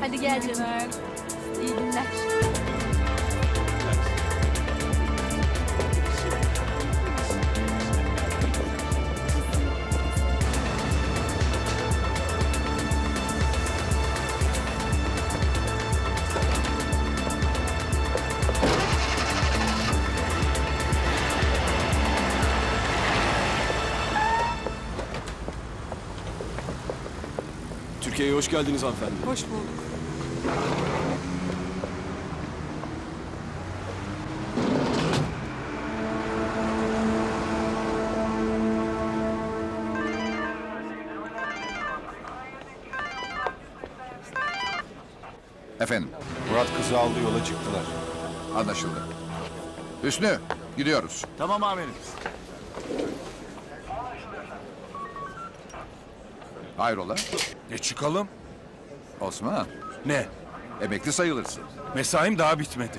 Hadi gel canım. İyi günler. Türkiye'ye hoş geldiniz hanımefendi. Hoş bulduk. Efendim, Murat kızı aldı yola çıktılar. anlaşıldı. Hüsnü, gidiyoruz. Tamam amirim. Hayrola? E çıkalım. Osman, Ne? emekli sayılırsın. Mesaim daha bitmedi.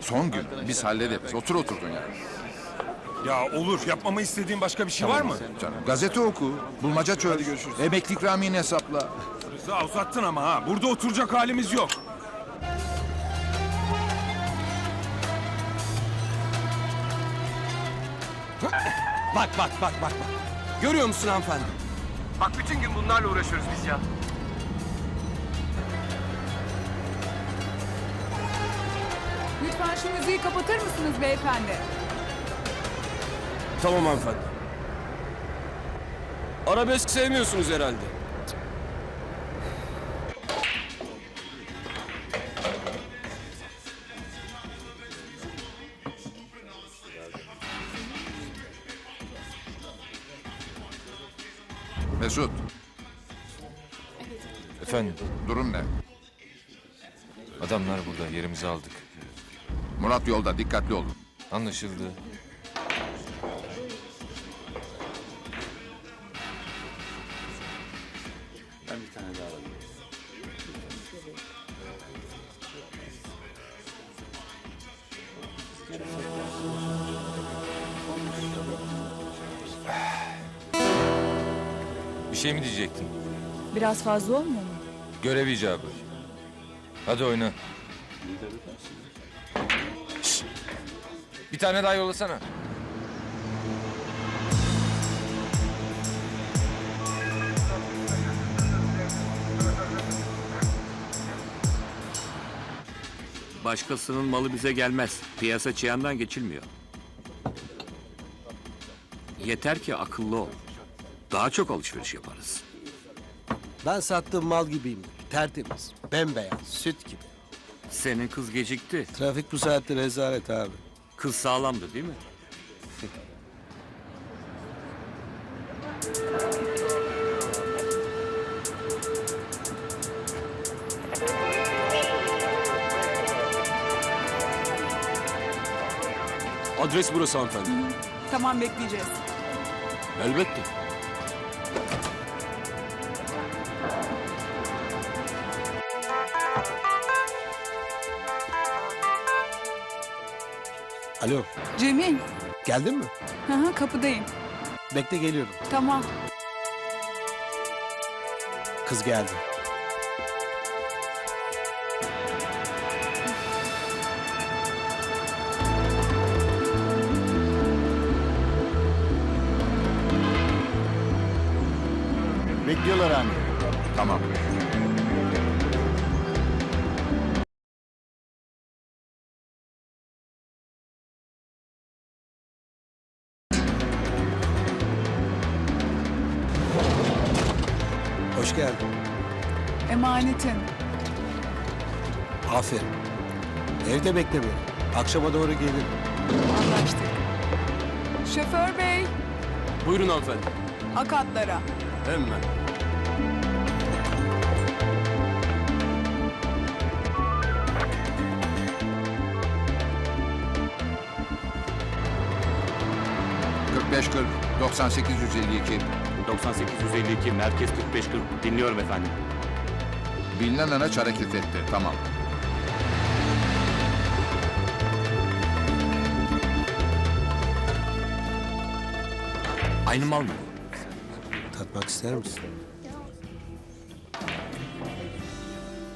Son gün, biz hallederiz. Otur oturdun ya. Ya olur. Yapmamı istediğin başka bir şey var mı? Canım, gazete oku, bulmaca çöz. Emekli ikramiyeni hesapla. Rıza uzattın ama ha. Burada oturacak halimiz yok. Bak bak bak bak bak. Görüyor musun hanımefendi? Bak bütün gün bunlarla uğraşıyoruz biz ya. Lütfen şu müziği kapatır mısınız beyefendi? Tamam hanımefendi. Arabesk sevmiyorsunuz herhalde. Mesut, Efendim, durum ne? adamlar burada, yerimizi aldık. Murat yolda, dikkatli olun. Anlaşıldı. Bir şey mi diyecektin? Biraz fazla olmuyor mu? Görev icabı. Hadi oyna. Şşt! Bir tane daha yollasana. Başkasının malı bize gelmez. Piyasa çiyandan geçilmiyor. Yeter ki akıllı ol. Daha çok alışveriş yaparız. Ben sattığım mal gibiyim. Tertemiz, bembeyaz, süt gibi. Senin kız gecikti. Trafik bu saatte rezalet abi. Kız sağlamdı değil mi? Adres burası hanımefendi. Tamam bekleyeceğiz. Elbette. Alo, Cemil. geldin mi? Hı hı kapıdayım. Bekle geliyorum. Tamam. Kız geldi. Bekliyorlar anne. Tamam. Hoş geldin. Emanetin. Aferin. Evde bekle beni. Akşama doğru gelirim. Anlaştık. Şoför bey. Buyurun hanımefendi. Akatlara. Hemen. ...45 40 98 152. 9852 Merkez 4540 dinliyorum efendim. Bilinen araç hareket etti. Tamam. Aynı mal mı? Tatmak ister misin?